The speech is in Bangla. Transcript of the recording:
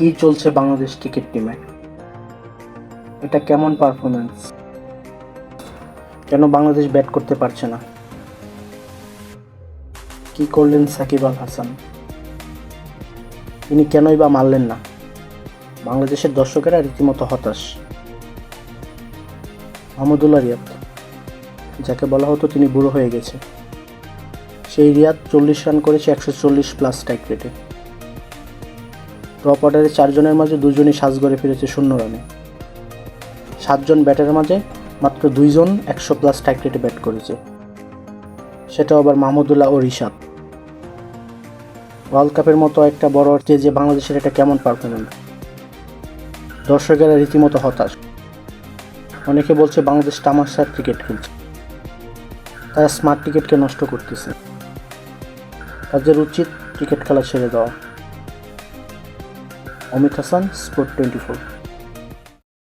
কি চলছে বাংলাদেশ ক্রিকেট টিমে? এটা কেমন পারফরমেন্স কেন বাংলাদেশ ব্যাট করতে পারছে না? কি করলেন সাকিব আল হাসান? তিনি কেনই বা মারলেন না? বাংলাদেশের দর্শকেরা রীতিমতো হতাশ। মাহমুদুল্লাহ রিয়াদ, যাকে বলা হতো তিনি বুড়ো হয়ে গেছে। সেই রিয়াদ চল্লিশ রান করেছে, একশো চল্লিশ প্লাস স্ট্রাইক রেটে টপ অর্ডারে চারজনের মাঝে দুজনই সাজ গড়ে ফিরেছে শূন্য রানে সাতজন ব্যাটারের মাঝে মাত্র দুইজন একশো প্লাস স্ট্রাইক রেটে ব্যাট করেছে। সেটা আবার মাহমুদুল্লাহ ও রিশাদ। ওয়ার্ল্ড কাপের মতো একটা বড় অর্থে যে বাংলাদেশের এটা কেমন পারফরমেন্স দর্শকেরা রীতিমতো হতাশ। অনেকে বলছে বাংলাদেশ তামাশার ক্রিকেট খেলছে। তারা স্মার্ট ক্রিকেটকে নষ্ট করতেছে। তাদের উচিত ক্রিকেট খেলা ছেড়ে দেওয়া। Amit Hasan sport twenty four